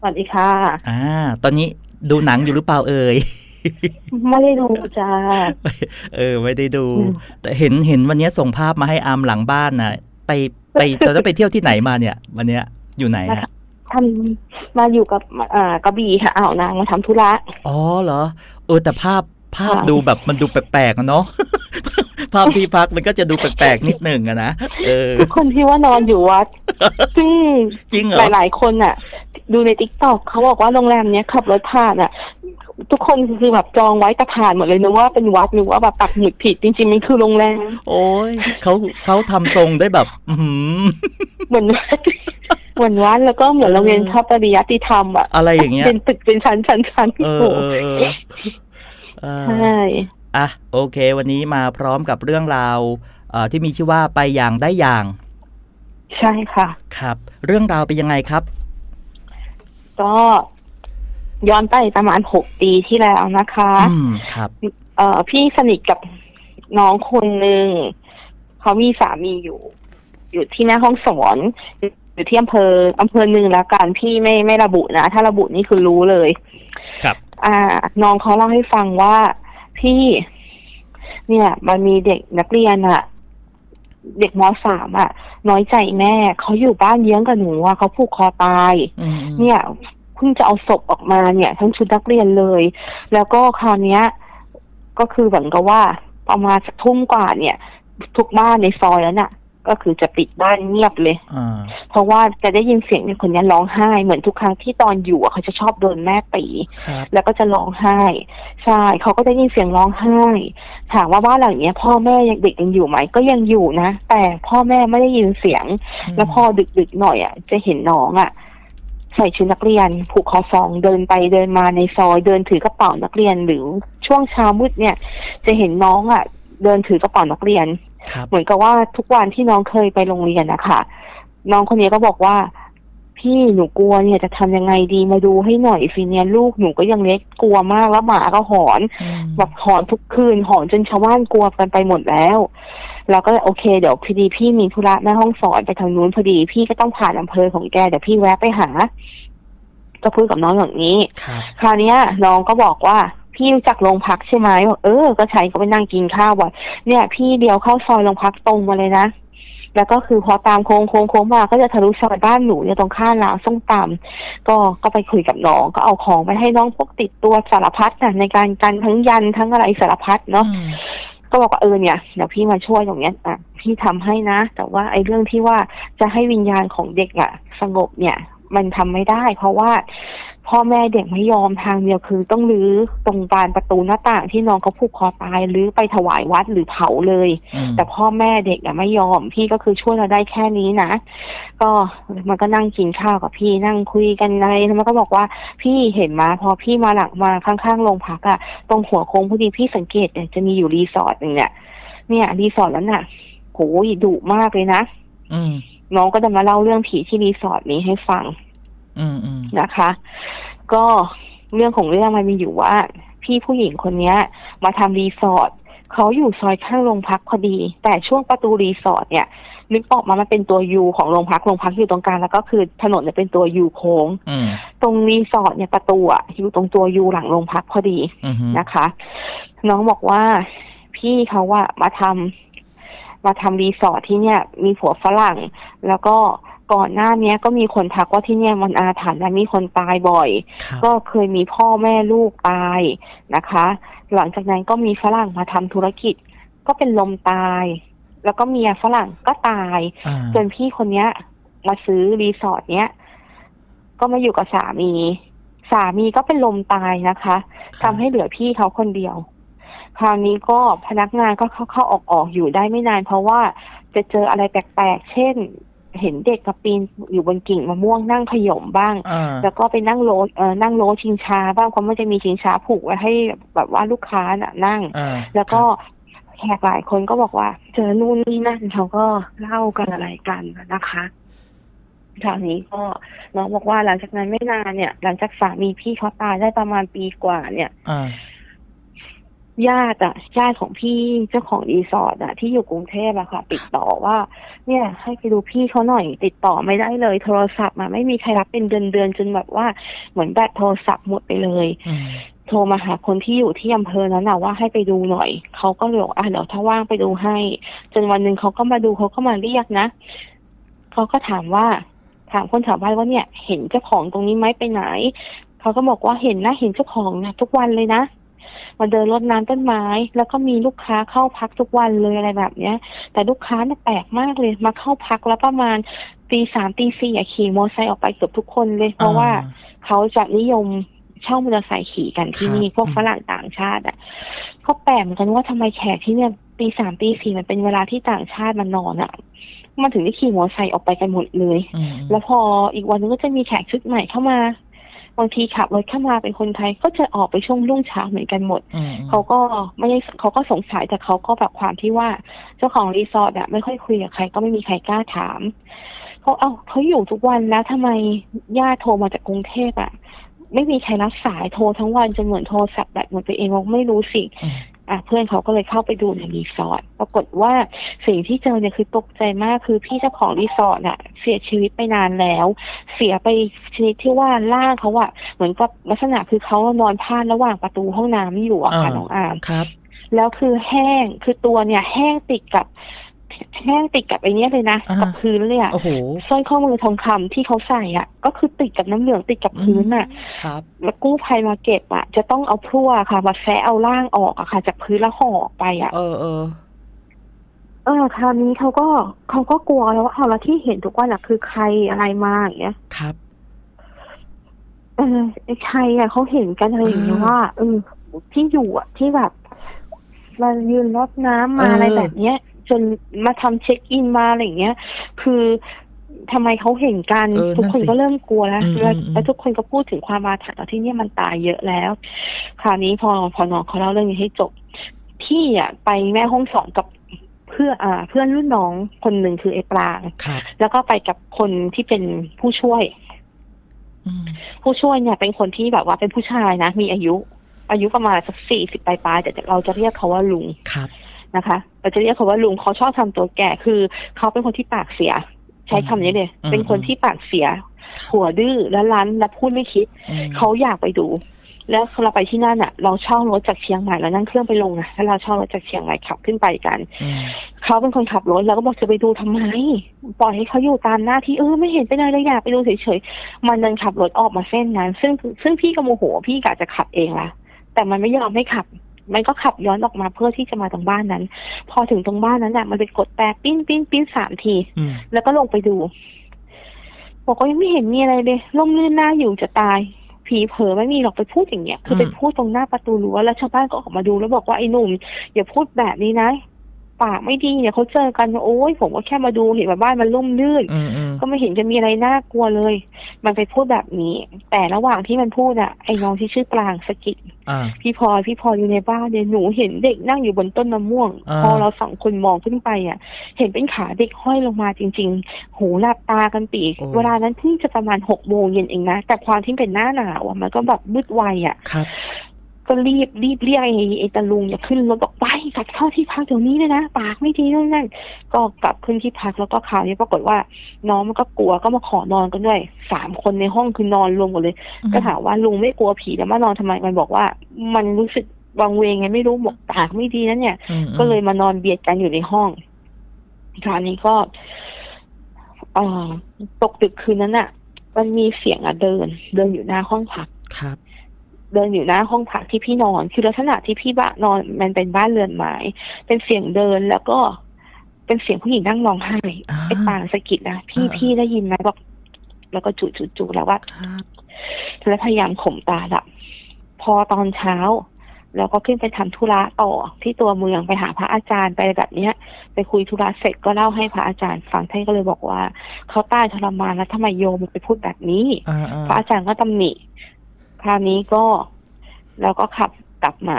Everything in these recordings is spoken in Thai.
สวัสดีค่ะ อ่า ตอนนี้ดูหนังอยู่หรือเปล่าเอ่ย ไม่ได้ดูจ้า เออ ไม่ได้ดูอืมแต่เห็นเห็นวันนี้ส่งภาพมาให้อามหลังบ้านน่ะ ไปไปตอนนั้นไปเที่ยวที่ไหนมาเนี่ย วันเนี้ยอยู่ไหนฮะทำมาอยู่กับอ่ากระบี่ค่ะอ่าวนางมาทำธุระ อ๋อเหรอ เออแต่ภาพภาพค่ะดูแบบมันดูแปลกๆอะเนาะ ภาพที่พักมันก็จะดูแปลกๆนิดหนึ่งอะนะเออทุกคนที่ว่านอนอยู่วัดซึ่งจริงเหรหอลายๆคนอะ ดูในติ๊กต็อกเขาบอกว่าโรงแรมเนี้ยขับรถผ่านอะ ทุกคนคือแบบจองไว้แต่ผ่านหมดเลยนึกว่าเป็นวัดนึกว่าแบบปักหมุดผิดจริงๆมันคือโรงแรมโอ้ยเขาเขาทำทรงได้แบบ อือหือเหมือนวัดเหมือนวัดแล้วก็เหมือนโรงเรียนทัพปริยัติธรรมอะอะไรอย่างเงี้ยเป็นตึกเป็นชั้นชั้นชั้นเออโอ้โหเออเออเออใช่ อะโอเค วันนี้มาพร้อมกับเรื่องราวเอ่อที่มีชื่อว่าไปอย่างได้อย่าง ใช่ค่ะ ครับ เรื่องราวเป็นยังไงครับ ก็ย้อนไปประมาณหกปีที่แล้วนะคะอืมครับ เอ่อพี่สนิทกับน้องคนหนึ่งเขามีสามีอยู่ อยู่ที่แม่ห้องสอนอยู่ที่อำเภออำเภอหนึ่งแล้วกันพี่ไม่ไม่ระบุนะ ถ้าระบุนี่คือรู้เลย ครับ อ่า น้องเขาเล่าให้ฟังว่า พี่ เนี่ย มันมีเด็กนักเรียนอะเด็กมสามอะน้อยใจแม่เขาอยู่บ้านเยื้องกับหนูอะเขาผูกคอตายอืมเนี่ยเพิ่งจะเอาศพออกมาเนี่ย ทั้งชุดนักเรียนเลย แล้วก็คราวเนี้ย ก็คือเหมือนกับว่าประมาณสักทุ่มกว่าเนี่ย ทุกบ้านในซอยแล้วน่ะ ก็คือจะปิดบ้านเงียบเลยอ่าเพราะว่าจะได้ยินเสียงเด็กคนนี้ร้องไห้เหมือนทุกครั้งที่ตอนอยู่อะเขาจะชอบโดนแม่ตีครับแล้วก็จะร้องไห้ ใช่เขาก็ได้ยินเสียงร้องไห้ ถามว่าบ้านหลังเนี้ยพ่อแม่ยังเด็กยังอยู่ไหมก็ยังอยู่นะ แต่พ่อแม่ไม่ได้ยินเสียง แล้วพอดึกๆหน่อยอะ จะเห็นน้องอะใส่ชุดนักเรียน ผูกคอซองเดินไปเดินมาในซอย เดินถือกระเป๋านักเรียนหรือช่วงเช้ามืดเนี่ย จะเห็นน้องอะ เดินถือกระเป๋านักเรียนครับ เหมือนกับว่าทุกวันที่น้องเคยไปโรงเรียนนะคะน้องคนนี้ก็บอกว่า พี่หนูกลัวเนี่ยจะทำยังไงดีมาดูให้หน่อยสิเนี่ยลูกหนูก็ยังเล็กกลัวมากแล้วหมาก็หอนอืมแบบหอนทุกคืนหอนจนชาวบ้านกลัวกันไปหมดแล้วแล้วก็โอเคเดี๋ยวพอดีพี่มีธุระแม่ห้องสอนไปทางนู้นพอดีพี่ก็ต้องผ่านอำเภอของแกเดี๋ยวพี่แวะไปหา ก็พูดกับน้องอย่างนี้ ครับคราวเนี้ยน้องก็บอกว่า พี่รู้จักโรงพักใช่ไหมบอกเออ ก็ใช้ก็ไปนั่งกินข้าวบ่อยเนี่ย พี่เดียวเข้าซอยโรงพักตรงมาเลยนะแล้วก็คือพอตามโค้งโค้งโค้งมาก็จะทะลุซอยบ้านหนูเนี่ยตรงข้ามร้านส้มตำก็ก็ไปคุยกับน้องก็เอาของไปให้น้องพกติดตัวสารพัดนะในการกันทั้งยันทั้งอะไรสารพัดเนาะอืมก็บอกว่าเออเนี่ยเดี๋ยวพี่มาช่วยตรงเนี้ยอะพี่ทำให้นะ แต่ว่าไอ้เรื่องที่ว่าจะให้วิญญาณของเด็กอะ สงบเนี่ย มันทำไม่ได้ เพราะว่า พ่อแม่เด็กไม่ยอมทางเดียวคือต้องรื้อตรงบานประตูหน้าต่างที่น้องเขาผูกคอตายรื้อไปถวายวัดหรือเผาเลยอืมแต่พ่อแม่เด็กอะไม่ยอมพี่ก็คือช่วยเราได้แค่นี้นะก็มันก็นั่งกินข้าวกับพี่นั่งคุยกันอะไรแล้วมันก็บอกว่าพี่เห็นมาพอพี่มาหลังมาข้างๆโรงพักอะตรงหัวโค้งพอดีพี่สังเกตเนี่ยจะมีอยู่รีสอร์ทหนึ่งเนี่ยเนี่ยรีสอร์ทนั้นน่ะโหดุมากเลยนะอืมน้องก็จะมาเล่าเรื่องผีที่รีสอร์ทนี้ให้ฟังอืมอืม นะคะ ก็เรื่องของเรื่องมันมีอยู่ว่า พี่ผู้หญิงคนเนี้ย มาทำรีสอร์ทเขาอยู่ซอยข้างโรงพักพอดี แต่ช่วงประตูรีสอร์ทเนี่ยนึกออกมามันเป็นตัวยูของโรงพักโรงพักอยู่ตรงกลางแล้วก็คือถนนเนี่ยเป็นตัวยูโค้งอืมตรงรีสอร์ทเนี่ยประตูอะอยู่ตรงตัวยูหลังโรงพักพอดีอืมนะคะ น้องบอกว่าพี่เขาว่ามาทำมาทำรีสอร์ทที่เนี่ย มีผัวฝรั่ง แล้วก็ ก่อนหน้าเนี้ยก็มีคนทักว่าที่เนี่ยมันอาถรรพ์และมีคนตายบ่อยครับก็เคยมีพ่อแม่ลูกตายนะคะ หลังจากนั้นก็มีฝรั่งมาทำธุรกิจ ก็เป็นลมตาย แล้วก็เมียฝรั่งก็ตายอ่าจนพี่คนเนี้ย มาซื้อรีสอร์ทเนี้ยก็มาอยู่กับสามี สามีก็เป็นลมตายนะคะทำให้เหลือพี่เขาคนเดียว คราวนี้ก็พนักงานก็เข้าเข้าออกออกอยู่ได้ไม่นาน เพราะว่าจะเจออะไรแปลกๆ เช่น เห็นเด็กกระปีนอยู่บนกิ่งมะม่วงนั่งขย่มบ้างอ่าแล้วก็ไปนั่งโลเออนั่งโลชิงช้าบ้างเพราะมันจะมีชิงช้าผูกไว้ให้แบบว่าลูกค้าน่ะนั่งอ่าแล้วก็แขกหลายคนก็บอกว่า เจอนู่นนี่นั่นเขาก็เล่ากันอะไรกันนะคะคราวนี้ก็น้องบอกว่าหลังจากนั้นไม่นานเนี่ย หลังจากสามีพี่เขาตายได้ประมาณปีกว่าเนี่ยอ่า ญาติอะญาติของพี่เจ้าของรีสอร์ทอะที่อยู่กรุงเทพอะค่ะ ติดต่อว่า เนี่ย ให้ไปดูพี่เขาหน่อย ติดต่อไม่ได้เลย โทรศัพท์อะไม่มีใครรับเป็นเดือนเดือนๆจนแบบว่าเหมือนแบตโทรศัพท์หมดไปเลยอืมโทรมาหาคนที่อยู่ที่อำเภอนั้นนะว่าให้ไปดูหน่อยเขาก็เลยบอกอะเดี๋ยวถ้าว่างไปดูให้ จนวันหนึ่งเขาก็มาดูเขาก็มาเรียกนะเขาก็ถามว่า ถามคนแถวบ้านว่าเนี่ย เห็นเจ้าของตรงนี้ไหมไปไหนเขาก็บอกว่าเห็นนะเห็นเจ้าของนะทุกวันเลยนะ มาเดินรดน้ำต้นไม้ แล้วก็มีลูกค้าเข้าพักทุกวันเลยอะไรแบบเนี้ย แต่ลูกค้าเนี่ยแปลกมากเลย มาเข้าพักแล้วประมาณตีสามตีสี่อะขี่มอเตอร์ไซค์ออกไปเกือบทุกคนเลย เพราะว่าเขาจะนิยมเช่ามอเตอร์ไซค์ขี่กันที่นี่ครับพวกฝรั่งต่างชาติอะก็แปลกเหมือนกันว่าทำไมแขกที่เนี่ยตีสามตีสี่มันเป็นเวลาที่ต่างชาติมันนอนอะมันถึงได้ขี่มอเตอร์ไซค์ออกไปกันหมดเลยอืมแล้วพออีกวันนึงก็จะมีแขกชุดใหม่เข้ามา บางทีขับรถเข้ามาเป็นคนไทยก็จะออกไปช่วงรุ่งเช้าเหมือนกันหมดอืมเขาก็ไม่ได้เขาก็สงสัยแต่เขาก็แบบความที่ว่า เจ้าของรีสอร์ทอะไม่ค่อยคุยกับใคร ก็ไม่มีใครกล้าถามเขาเอาเขาอยู่ทุกวันแล้วทำไมญาติโทรมาจากกรุงเทพอะไม่มีใครรับสายโทรทั้งวันจนเหมือนโทรศัพท์แบตหมดไปเองบอกไม่รู้สิ อืมอะเพื่อนเขาก็เลยเข้าไปดูในรีสอร์ทปรากฏว่าสิ่งที่เจอเนี่ยคือตกใจมากคือพี่เจ้าของรีสอร์ทอะเสียชีวิตไปนานแล้ว เสียไปชนิดที่ว่าร่างเขาอะเหมือนกับลักษณะคือเขานอนพาดระหว่างประตูห้องน้ำอยู่อะค่ะอ่าน้องอามครับ แล้วคือแห้งคือตัวเนี่ยแห้งติดกับ แห้งติดกับไอ้เนี้ยเลยนะอ่ากับพื้นเลยอะโอ้โห สร้อยข้อมือทองคำที่เขาใส่อะก็คือติดกับน้ำเหลืองติดกับพื้นอะครับ แล้วกู้ภัยมาเก็บอะจะต้องเอาพลั่วค่ะมาแซะเอาร่างออกอะค่ะ จากพื้นแล้วห่อออกไปอะ เออเออ เออคราวนี้เขาก็เขาก็กลัวแล้วว่าเอาแล้วที่เห็นทุกวันอะคือใครอะไรมาอย่างเงี้ยครับ เออไอ้ใครอะเขาเห็นกันอะไรอย่างเงี้ยอ่าว่าเออที่อยู่อะที่แบบมายืนรดน้ำมาเอออ อะไรแบบเนี้ย จนมาทำเช็คอินมาอะไรอย่างเงี้ย คือทำไมเขาเห็นกันเออทุกคนนั่นสิก็เริ่มกลัวแล้วอืมแล้วอืมแล้วทุกคนก็พูดถึงความอาถรรพ์ว่าที่เนี่ยมันตายเยอะแล้ว คราวนี้พอพอน้องเขาเล่าเรื่องนี้ให้จบพี่อะไปแม่ห้องสอนกับเพื่อนอ่า เพื่อนรุ่นน้องคนหนึ่งคือไอ้ปรางครับแล้วก็ไปกับคนที่เป็นผู้ช่วยอืมผู้ช่วยเนี่ยเป็นคนที่แบบว่าเป็นผู้ชายนะ มีอายุ อายุประมาณสักสี่สิบปลายๆแต่เราจะเรียกเขาว่าลุงครับ นะคะเราจะเรียกเขาว่าลุงเขาชอบทำตัวแก่คือเขาเป็นคนที่ปากเสีย ใช้คำนี้เลยอืมเป็นคนที่ปากเสีย หัวดื้อและรั้นและพูดไม่คิดอืมเขาอยากไปดู แล้วเราไปที่นั่นอะ เราเช่ารถจากเชียงใหม่แล้วนั่งเครื่องไปลงนะแล้วเราเช่ารถจากเชียงใหม่ขับขึ้นไปกันอืมเขาเป็นคนขับรถแล้วก็บอกจะไปดูทำไม ปล่อยให้เขาอยู่ตามหน้าที่เออไม่เห็นเป็นอะไรเลยอยากไปดูเฉยๆมันเดินขับรถออกมาเส้นนั้น ซึ่งซึ่งพี่ก็โมโหพี่กะจะขับเองละแต่มันไม่ยอมให้ขับ มันก็ขับย้อนออกมาเพื่อที่จะมาตรงบ้านนั้น พอถึงตรงบ้านนั้นน่ะมันไปกดแต่ปิ้นปิ้นปิ้นสามทีอืมแล้วก็ลงไปดู บอกว่ายังไม่เห็นมีอะไรเลยล่มลื่นหน้าอยู่จะตายผีเผลอไม่มีหรอกไปพูดอย่างเงี้ย คือไปพูดตรงหน้าประตูรั้วแล้วชาวบ้านก็ออกมาดูแล้วบอกว่าไอ้หนุ่มอย่าพูดแบบนี้นะ ปากไม่ดีเนี่ยเขาเจอกันโอ้ยผมก็แค่มาดูเห็นว่าบ้านมันล่มลื่นอืมอืมก็ไม่เห็นจะมีอะไรน่ากลัวเลย มันไปพูดแบบนี้ แต่ระหว่างที่มันพูดอะไอ้น้องที่ชื่อปรางสะกิดอ่าพี่พลอยพี่พลอยอยู่ในบ้านเนี่ยหนูเห็นเด็กนั่งอยู่บนต้นมะม่วงอ่าพอเราสองคนมองขึ้นไปอะเห็นเป็นขาเด็กห้อยลงมาจริง ๆ หูหลับตากันปีกเวลานั้นเพิ่งจะประมาณหกโมงเย็นเองนะแต่ความที่เป็นหน้าหนาวอะมันก็แบบมืดไวอะครับ ก็รีบรีบเรียกไอ้ไอ้ตาลุงอย่าขึ้นรถบอกไปกลับเข้าที่พักเดี๋ยวนี้เลยนะปากไม่ดีนู่นนั่นก็กลับขึ้นที่พักแล้วก็คราวนี้ปรากฏว่า น้องมันก็กลัวก็มาขอนอนกันด้วยสามคนในห้องคือนอนรวมหมดเลย ก็ถามว่าลุงไม่กลัวผีแล้วมานอนทำไมมันบอกว่า มันรู้สึกวังเวงไงไม่รู้บอกปากไม่ดีนั่นเนี่ยอืมอืมก็เลยมานอนเบียดกันอยู่ในห้องคราวนี้ก็เอ่อตกดึกคืนนั้นอะ มันมีเสียงอะเดิน เดินอยู่หน้าห้องพักครับ เดินอยู่หน้าห้องพักที่พี่นอน คือลักษณะที่พี่บ้านนอน มันเป็นบ้านเรือนไม้เป็นเสียงเดินแล้วก็เป็นเสียงผู้หญิงนั่งร้องไห้อ่าไอ้ปางสะกิดนะพี่อ่าพี่ได้ยินไหมบอกแล้วก็จุจุจุแล้วว่าครับแล้วพยายามข่มตาหลับพอตอนเช้าแล้วก็ขึ้นไปทำธุระต่อที่ตัวเมืองไปหาพระอาจารย์ไปแบบเนี้ย ไปคุยธุระเสร็จก็เล่าให้พระอาจารย์ฟังท่านก็เลยบอกว่าเขาตายทรมานแล้วทำไมโยมไปพูดแบบนี้อ่าอ่าพระอาจารย์ก็ตำหนิค ราวนี้ก็เราก็ขับกลับมา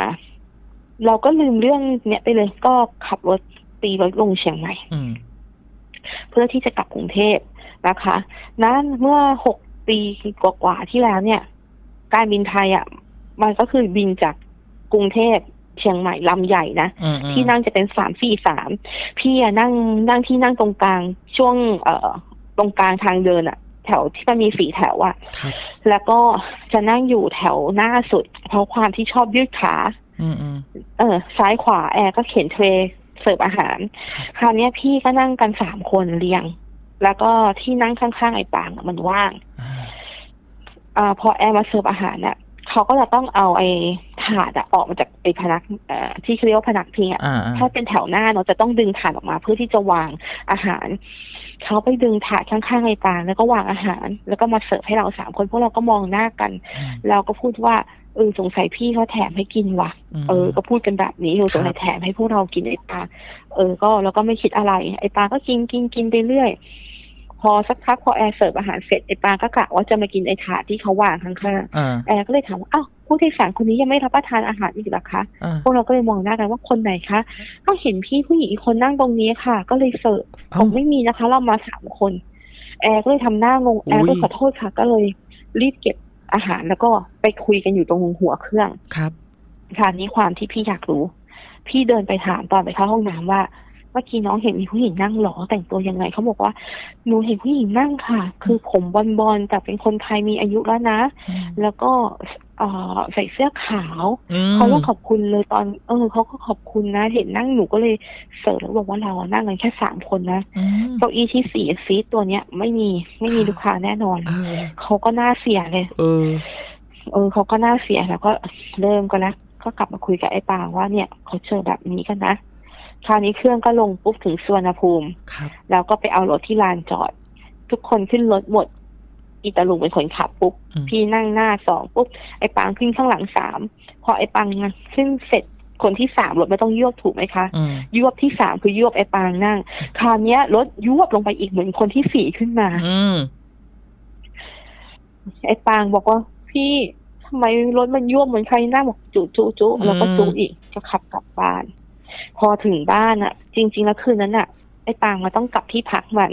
เราก็ลืมเรื่องเนี้ยไปเลยก็ขับรถตีรถลงเชียงใหม่อืมเพื่อที่จะกลับกรุงเทพนะคะ นั้นเมื่อหกปีกว่าๆที่แล้วเนี่ย การบินไทยอะ มันก็คือบินจากกรุงเทพเชียงใหม่ลำใหญ่นะอืมอืมที่นั่งจะเป็นสามสี่สามพี่อะนั่งนั่งที่นั่งตรงกลางช่วง เอ่อตรงกลางทางเดินอะ แถวที่มันมีสีแถวอะครับแล้วก็จะนั่งอยู่แถวหน้าสุด เพราะความที่ชอบยืดขาอืมอืมเออ ซ้ายขวาแอร์ก็เข็นเทรย์เสิร์ฟอาหาร คราวเนี้ยพี่ก็นั่งกันสามคนเรียง แล้วก็ที่นั่งข้างๆไอ้ปางอะมันว่างอ่าอ่าพอแอร์มาเสิร์ฟอาหารน่ะเขาก็จะต้องเอาไอ้ถาดอะออกมาจากไอ้พนักเอ่อที่เขาเรียกว่าพนักพิงอะอ่าอ่าถ้าเป็นแถวหน้าเราจะต้องดึงถาดออกมาเพื่อที่จะวางอาหาร เขาไปดึงถาดข้างๆไอ้ปางแล้วก็วางอาหาร แล้วก็มาเสิร์ฟให้เราสามคนพวกเราก็มองหน้ากันอืมเราก็พูดว่าเออสงสัยพี่เขาแถมให้กินว่ะมเออ ก็พูดกันแบบนี้หนูสงสัยแถมให้พวกเรากินไอ้ปลาเออ ก็แล้วก็ไม่คิดอะไร ไอ้ปลาก็กินกินกินไปเรื่อย พอสักพักพอแอร์เสิร์ฟอาหารเสร็จไอ้ปลาก็กะว่าจะมากินไอ้ถาดที่เขาวางข้างอ่าๆแอร์ก็เลยถามว่าอ้าว ผู้โดยสารคนนี้ยังไม่รับประทานอาหารอีกเหรอคะอ่าพวกเราก็เลยมองหน้ากันว่าคนไหนคะก็เห็นพี่ผู้หญิงอีกคนนั่งตรงนี้ค่ะ ก็เลยเสิร์ฟเอ้าผมไม่มีนะคะ เรามาสามคน แอร์ก็เลยทำหน้างงแอร์ก็อุ๊ยขอโทษค่ะ ก็เลยรีบเก็บอาหารแล้วก็ไปคุยกันอยู่ตรงหัวเครื่องครับคราวนี้ความที่พี่อยากรู้ พี่เดินไปถามตอนไปเข้าห้องน้ำว่าเมื่อกี้น้องเห็นมีผู้หญิงนั่งเหรอแต่งตัวยังไงเขาบอกว่าหนูเห็นผู้หญิงนั่งค่ะ คือผมบอลบอลๆแต่เป็นคนไทยมีอายุแล้วนะอืมแล้วก็เอ่อ ใส่เสื้อขาวอืมเขาก็ขอบคุณเลยตอน เออเขาก็ขอบคุณนะ เห็นนั่งหนูก็เลยเสิร์ฟแล้วบอกว่าเราอะนั่งกันแค่สามคนนะอืมเก้าอี้ที่สี่ซีทตัวเนี้ย ไม่มีไม่มีลูกค้าแน่นอนเออเขาก็น่าเสียเลย เออ เออเขาก็น่าเสียแล้วก็เริ่มกันแล้วก็กลับมาคุยกับไอ้ปางว่าเนี่ยเขาเจอแบบนี้กันนะคราวนี้เครื่องก็ลงปุ๊บถึงสวนภูมิครับแล้วก็ไปเอารถที่ลานจอด ทุกคนขึ้นรถหมด อีตาลุงเป็นคนขับปุ๊บอืมพี่นั่งหน้าสองปุ๊บไอ้ปางขึ้นข้างหลังสามพอไอ้ปางขึ้นเสร็จคนที่สามรถไม่ต้องยวบถูกไหมคะอืมยวบที่สามคือยวบไอ้ปางนั่ง คราวเนี้ยรถยวบลงไปอีกเหมือนคนที่สี่ขึ้นมาอืมไอ้ปางบอกว่าพี่ทำไมรถมันย่วมเหมือนใครนั่งบอกจุจุจุแล้วก็จุอีกจะขับกลับบ้าน พอถึงบ้านอะจริง ๆ แล้วคืนนั้นอะไอ้ปางมันต้องกลับที่พักมัน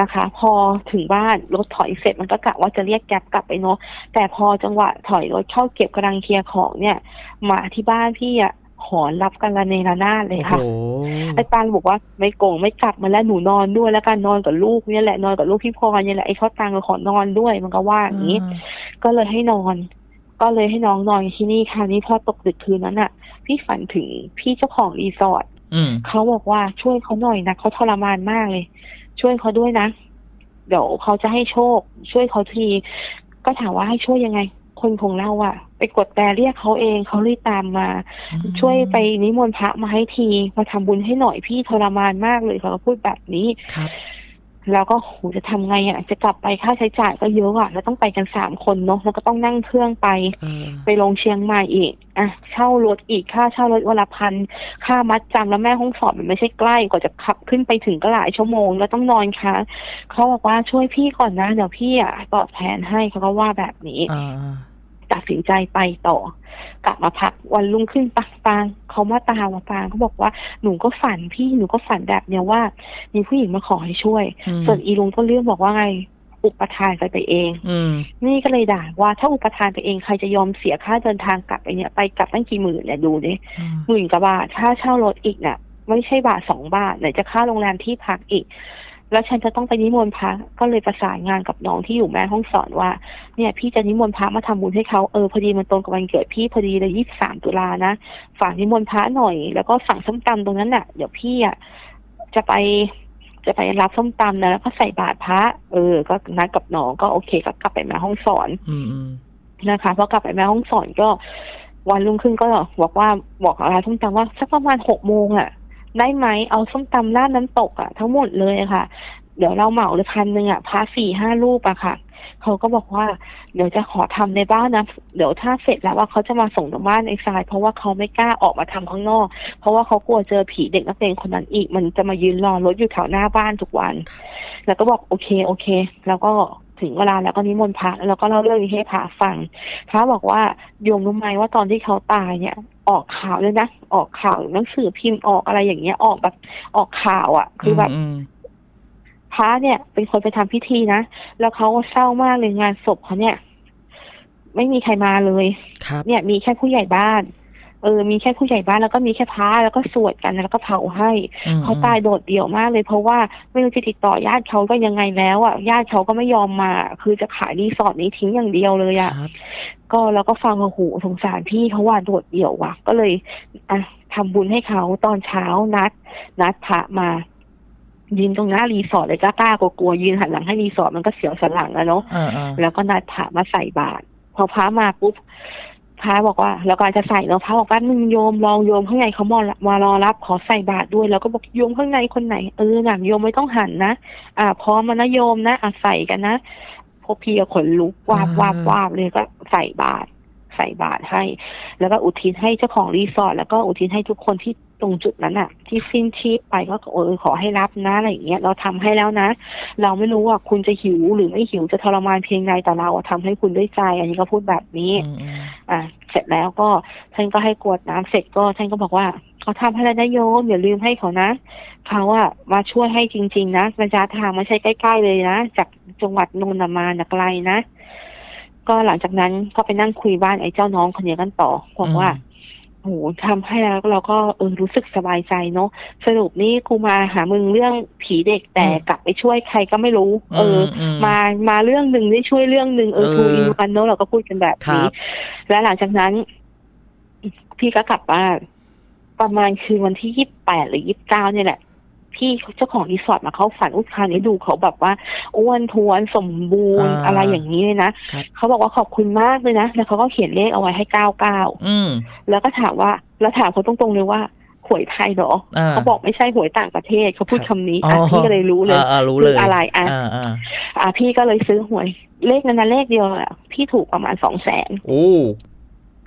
นะคะ พอถึงบ้านรถถอยเสร็จมันก็กะว่าจะเรียกแก๊ปกลับไปเนาะแต่พอจังหวะถอยรถเข้าเก็บกำลังเคลียร์ของเนี่ยหมาที่บ้านพี่อะหอนรับกันระเนระนาดเลยโอ้ค่ะโหไอ้ปานบอกว่าไม่โกงไม่กลับมาแล้วหนูนอนด้วยแล้วกันนอนกับลูกเนี่ยแหละนอนกับลูกพี่พรเนี่ยแหละไอ้เขาตังก็ขอนอนด้วยมันก็ว่าอย่างนี้ ก็เลยให้นอน ก็เลยให้น้องนอนที่นี่ค่ะนี่พอตกดึกคืนนั้นอะ พี่ฝันถึงพี่เจ้าของรีสอร์ทอืมเขาบอกว่าช่วยเขาหน่อยนะเขาทรมานมากเลย ช่วยเขาด้วยนะ เดี๋ยวเขาจะให้โชค ช่วยเขาที ก็ถามว่าให้ช่วยยังไง คนของเราอะไปกดแต่เรียกเขาเองเขารีบตามมา ช่วยไปนิมนต์พระมาให้ทีมาทำบุญให้หน่อยพี่ทรมานมากเลยเขาก็พูดแบบนี้ครับ แล้วก็โหจะทำไงอะจะกลับไปค่าใช้จ่ายก็เยอะอะแล้วต้องไปกันสามคนเนาะแล้วก็ต้องนั่งเครื่องไปเออไปลงเชียงใหม่อีกอะเช่ารถอีกค่าเช่ารถวันละพันค่ามัดจำแล้วแม่ห้องสอบมันไม่ใช่ใกล้กว่าจะขับขึ้นไปถึงก็หลายชั่วโมง แล้วต้องนอนค้างเขาบอกว่าช่วยพี่ก่อนนะเดี๋ยวพี่อะตอบแทนให้เขาก็ว่าแบบนี้อ่า ตัดสินใจไปต่อ กลับมาพักวันรุ่งขึ้นปักปางเขามาตามมาปางเขาบอกว่าหนูก็ฝันพี่หนูก็ฝันแบบเนี้ยว่า มีผู้หญิงมาขอให้ช่วยอืมส่วนอีลุงก็เรื่องบอกว่าไงอุปทานไปไปเองอืมนี่ก็เลยด่าว่าถ้าอุปทานไปเองใครจะยอมเสียค่าเดินทางกลับไปเนี่ยไปกลับตั้งกี่หมื่นเนี่ยดูดิอืมหมื่นกว่าบาทค่าเช่ารถอีกเนี่ยไม่ใช่บาทสองบาทไหนจะค่าโรงแรมที่พักอีก แล้วฉันจะต้องไปนิมนต์พระก็เลยประสานงานกับน้องที่อยู่แม่ห้องสอนว่า เนี่ยพี่จะนิมนต์พระมาทำบุญให้เขาเออพอดีมันตรงกับวันเกิดพี่พอดีเลยยี่สิบสามตุลานะฝากนิมนต์พระหน่อย แล้วก็สั่งส้มตำตรงนั้นน่ะ เดี๋ยวพี่อะจะไปจะไปรับส้มตำนะแล้วก็ใส่บาตรพระ เออ ก็นัดกับน้องก็โอเคก็กลับไปแม่ห้องสอนอืมอืมนะคะพอกลับไปแม่ห้องสอนก็วันรุ่งขึ้นก็บอกว่าบอกร้านส้มตำว่าสักประมาณหกโมงอะ ได้ไหมเอาส้มตำราดน้ำตกอะ ทั้งหมดเลยค่ะ เดี๋ยวเราเหมาเลยพันหนึ่งอะพาสี่ห้ารูปอะค่ะเขาก็บอกว่าเดี๋ยวจะขอทำในบ้านนะ เดี๋ยวถ้าเสร็จแล้วว่าเขาจะมาส่งถึงบ้านในทรายเพราะว่าเขาไม่กล้าออกมาทำข้างนอก เพราะว่าเขากลัวเจอผีเด็กนักเรียนคนนั้นอีก มันจะมายืนรอรถอยู่แถวหน้าบ้านทุกวัน แล้วก็บอกโอเคโอเค แล้วก็ ถึงเวลาแล้วก็นิมนต์พระแล้วก็เล่าเรื่องนี้ให้พระฟัง พระบอกว่าโยมรู้ไหมว่าตอนที่เขาตายเนี่ย ออกข่าวเลยนะ ออกข่าวหนังสือพิมพ์ออกอะไรอย่างเงี้ยออกแบบออกข่าวอะ่ะ คือแบบมพระเนี่ย เป็นคนไปทำพิธีนะแล้วเขาเศร้ามากเลยงานศพเขาเนี่ย ไม่มีใครมาเลยครับเนี่ย มีแค่ผู้ใหญ่บ้าน เออมีแค่ผู้ใหญ่บ้านแล้วก็มีแค่พระแล้วก็สวดกันแล้วก็เผาให้อืมเขาตายโดดเดี่ยวมากเลย เพราะว่าไม่รู้จะติดต่อญาติเขาก็ยังไงแล้วอะญาติเขาก็ไม่ยอมมา คือจะขายรีสอร์ทนี้ทิ้งอย่างเดียวเลยอะครับก็เราก็ฟังโอ้โหสงสารพี่เขาว่าโดดเดี่ยวว่ะ ก็เลยอะทำบุญให้เขาตอนเช้านัด นัดพระมายืนตรงหน้ารีสอร์ทเลยกล้าๆกลัวๆยืนหันหลังให้รีสอร์ทมันก็เสียวสันหลังอะเนาะอ่าอ่าแล้วก็นัดพระมาใส่บาตรพอพระมาปุ๊บ พระบอกว่าแล้วก็จะใส่เนาะพระบอกว่ามึงโยมลองโยมข้างในเขามารมารอรับ ขอใส่บาตรด้วย แล้วก็บอกโยมข้างในคนไหนเออหนังโยมไม่ต้องหันนะอ่าพร้อมมานะโยมนะอะใส่กันนะพวกพี่ก็ขนลุกวาบวาบวาบเลยก็ใส่บาตรใส่บาตรให้ แล้วก็อุทิศให้เจ้าของรีสอร์ทแล้วก็อุทิศให้ทุกคนที่ ตรงจุดนั้นอะที่สิ้นชีพไปก็เออขอให้รับนะอะไรอย่างเงี้ยเราทำให้แล้วนะ เราไม่รู้ว่าคุณจะหิวหรือไม่หิวจะทรมานเพียงใดแต่เราอะทำให้คุณด้วยใจ อันนี้ก็พูดแบบนี้อืมอืมอะเสร็จแล้วก็ท่านก็ให้กรวดน้ำเสร็จก็ท่านก็บอกว่าเขาทำให้แล้วนะโยมอย่าลืมให้เขานะเขาอะมาช่วยให้จริง ๆ นะระยะทางไม่ใช่ใกล้ ๆ เลยนะ จากจังหวัดนนท์น่ะมานะไกลนะก็หลังจากนั้นก็ไปนั่งคุยบ้านไอ้เจ้าน้องคนนี้กันต่อบอกว่า โหทำให้แล้วเราก็เออรู้สึกสบายใจเนาะสรุปนี่กูมาหามึงเรื่องผีเด็กแต่อืมกลับไปช่วยใครก็ไม่รู้ เอออมมามาเรื่องหนึ่งได้ช่วยเรื่องหนึ่งเออเออทูอินวันเนาะเราก็พูดกันแบบครันี้บและหลังจากนั้น พี่ก็กลับบ้านประมาณคืนวันที่ยี่สิบแปดหรือยี่สิบเก้าเนี่ยแหละ พี่เจ้าของรีสอร์ทมาเขาฝันอุคราวนี้ดูเขาแบบว่าอ้วนท้วนสมบูรณ์อ่าอะไรอย่างนี้เลยนะครับเขาบอกว่าขอบคุณมากเลยนะ แล้วเขาก็เขียนเลขเอาไว้ให้เก้าเก้าอืมแล้วก็ถามว่าแล้วถามเขาตรงๆเลยว่าหวยไทยเหรออ่าเขาบอกไม่ใช่หวยต่างประเทศเขาพูดครับคำนี้อะพี่ก็เลยรู้เลยอ่าอ่ารู้เลยคืออะไรอะอ่าอ่าอะพี่ก็เลยซื้อหวยเลขนั้นนะเลขเดียวอะพี่ถูกประมาณสองแสนโอ้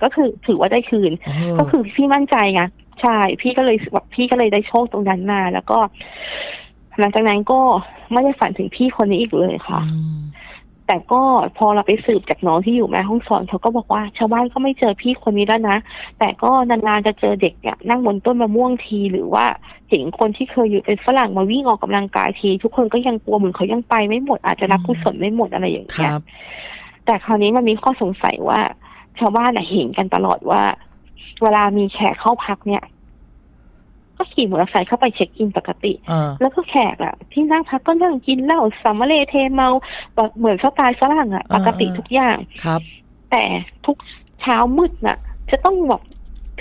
ก็คือถือว่าได้คืนเออก็คือพี่มั่นใจไงใช่ พี่ก็เลยแบบพี่ก็เลยได้โชคตรงนั้นมา แล้วก็ หลังจากนั้นก็ไม่ได้ฝันถึงพี่คนนี้อีกเลยค่ะอืมแต่ก็พอเราไปสืบจากน้องที่อยู่แม่ห้องสอนเขาก็บอกว่าชาวบ้านก็ไม่เจอพี่คนนี้แล้วนะ แต่ก็นานๆจะเจอเด็กเนี่ยนั่งบนต้นมะม่วงทีหรือว่าเห็นคนที่เคยอยู่เป็นฝรั่งมาวิ่งออกกำลังกายที ทุกคนก็ยังกลัวเหมือนเขายังไปไม่หมดอาจจะรับกุศลไม่หมดอะไรอย่างคเงี้ยรับแต่คราวนี้มันมีข้อสงสัยว่าชาวบ้านน่ะเห็นกันตลอดว่า เวลามีแขกเข้าพักเนี่ย ก็ขี่มอเตอร์ไซค์เข้าไปเช็คอินปกติอ่าแล้วก็แขกอะที่นั่งพักก็นั่งกินเหล้าสามเลเทเมาแบบเหมือนสไตล์ฝรั่งอะปกติทุกอย่างครับ แต่ทุกเช้ามืดน่ะ จะต้องแบบ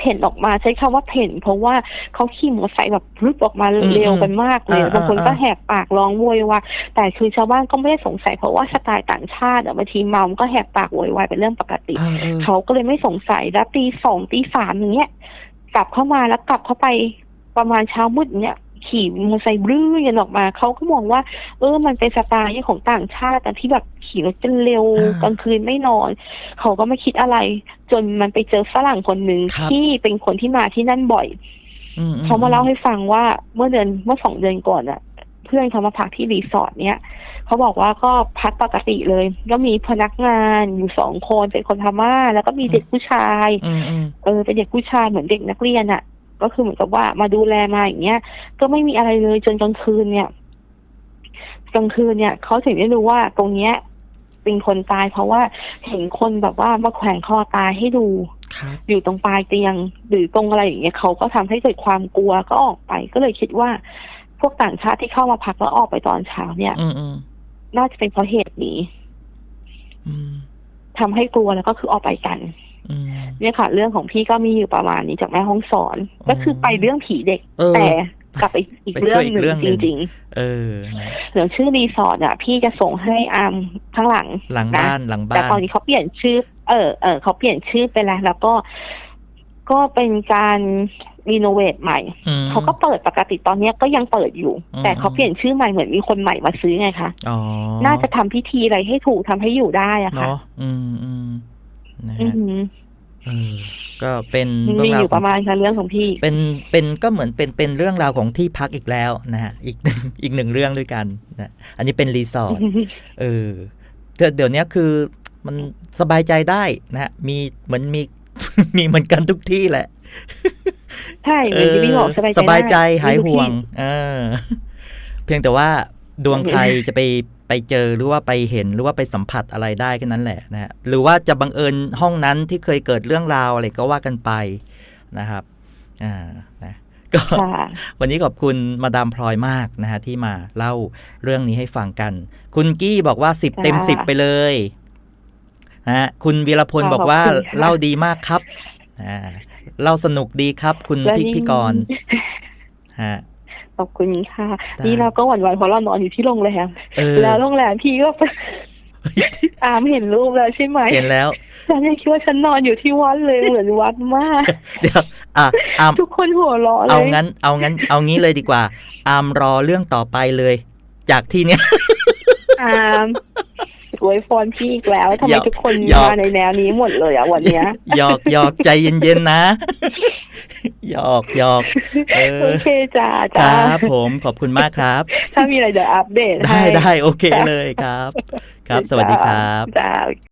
เพ่นออกมาใช้คำว่าเพ่นเพราะว่าเขาขี่มอเตอร์ไซค์แบบพรึบออกมาอืมเร็วกันมากเลยอ่าบางคนอ่าก็แหกปากร้องโวยวายแต่คือชาวบ้านก็ไม่ได้สงสัยเพราะว่าสไตล์ต่างชาติอะบางทีเมามันก็แหกปากโวยวายเป็นเรื่องปกติเออเออเขาก็เลยไม่สงสัยแล้วตีสองตีสามอย่างเงี้ยกลับเข้ามาแล้วกลับเข้าไปประมาณเช้ามืดเนี่ย ขี่มอเตอร์ไซค์บลื้อยันออกมาเขาก็มองว่า เออ มันเป็นสไตล์ของต่างชาติแต่ที่แบบขี่รถจนเร็วอ่ากลางคืนไม่นอน เขาก็ไม่คิดอะไร จนมันไปเจอฝรั่งคนหนึ่งครับที่เป็นคนที่มาที่นั่นบ่อยอืมอืเขามาเล่าให้ฟังว่าเมื่อเดือนเมื่อสองเดือนก่อนอะเพื่อนเขามาพักที่รีสอร์ทเนี้ยเขาบอกว่าก็พักปกติเลย ก็มีพนักงานอยู่สองคนเป็นคนพม่าแล้วก็มีเด็กผู้ชายอืมอืมเออเป็นเด็กผู้ชายเหมือนเด็กนักเรียนอะ่ะ ก็คือเหมือนกับว่ามาดูแลมาอย่างเงี้ย ก็ไม่มีอะไรเลยจนกลางคืนเนี่ยกลางคืนเนี่ยเขาถึงได้รู้ว่าตรงเนี้ยเป็นคนตายเพราะว่าเห็นคนแบบว่ามาแขวนคอตายให้ดูครับอยู่ตรงปลายเตียง หรือตรงอะไรอย่างเงี้ยเขาก็ทำให้เกิดความกลัวก็ออกไป ก็เลยคิดว่า พวกต่างชาติที่เข้ามาพักแล้วออกไปตอนเช้าเนี่ยอืมอืมน่าจะเป็นเพราะเหตุนี้อืมทำให้กลัวแล้วก็คือออกไปกันอืม เนี่ยค่ะ เรื่องของพี่ก็มีอยู่ประมาณนี้จากแม่ห้องสอนอ๋อก็คือไปเรื่องผีเด็กเออแต่กลับไปอีกไปเรื่องหนึ่ช่วยอีกเรื่องงหนึ่จงริงเออนะๆเดี๋ยวชื่อรีสอร์ทอะ พี่จะส่งให้อามข้างหลังหลังนะบ้านหลังแต่บ้านตอนนี้เขาเปลี่ยนชื่อ เออเออเขาเปลี่ยนชื่อไปแล้ว แล้วก็ก็เป็นการรีโนเวทใหม่อืมเขาก็เปิดปกติตอนเนี้ยก็ยังเปิดอยู่อืมแต่เขาเปลี่ยนชื่อใหม่เหมือนมีคนใหม่มาซื้อไงคะอ๋อน่าจะทำพิธีอะไรให้ถูกทำให้อยู่ได้อะค่ะเนาะอืมอืมนะอืฮะอหือเออก็เป็นมีเรื่องอราวยู่ขปองระมาณค่ะเรื่องของพี่ เป็นเป็นก็เหมือนเป็นเป็นเรื่องราวของที่พักอีกแล้วนะฮะอีก อีกหนึ่งเรื่องด้วยกันนะอันนี้เป็นรีสอร์ทเออเดี๋ยวเดี๋ยวนี้คือมันสบายใจได้นะฮะมีเหมือนมี มีเหมือนกันทุกที่แหละใช่เหมือนที่พี่บอกสบายใจสบายใจได้หายห่วงทุกที่เออ เพียงแต่ว่า ดวงใครจะไปไปเจอหรือว่าไปเห็นหรือว่าไปสัมผัสอะไรได้แค่นั้นแหละนะฮะหรือว่าจะบังเอิญห้องนั้นที่เคยเกิดเรื่องราวอะไรก็ว่ากันไปนะครับอ่านะก็ค่ะวันนี้ขอบคุณมาดามพลอยมากนะฮะที่มาเล่าเรื่องนี้ให้ฟังกัน คุณกี้บอกว่าสิบเต็มสิบไปเลยนะฮะคุณวีรพลค่ะบอกว่าขอบคุณค่ะเล่าดีมากครับอ่าเล่าสนุกดีครับ คุณแล้วพินี่พิกรฮะข อบคุณค่ะได้นี่เราก็หวั่นไหวเพราะเรานอนอยู่ที่โรงแรมเออแล้วโรงแรมพี่ก็อามเห็นรูปแล้วใช่ไหมเห็นแล้วฉันยังคิดว่าฉันนอนอยู่ที่วัดเลยเหมือนวัดมาก เดี๋ยวอะอามทุกคนหัวเราะเลยเอางั้น เอางั้น เอางี้เลยดีกว่า อามรอเรื่องต่อไปเลย จากที่เนี้ยอาม อวยพรพี่อีกแล้วทำไมทุกคนหยอกมาในแนวนี้หมดเลยอะวันเนี้ยหยอกหยอกใจเย็นๆนะหยอกหยอกโอเคจ้าจ้ารับผมขอบคุณมากครับ ถ้ามีอะไรเดี๋ยวอัปเดตได้ได้โอเคเลยครับ ครับ สวัสดีครับจ้า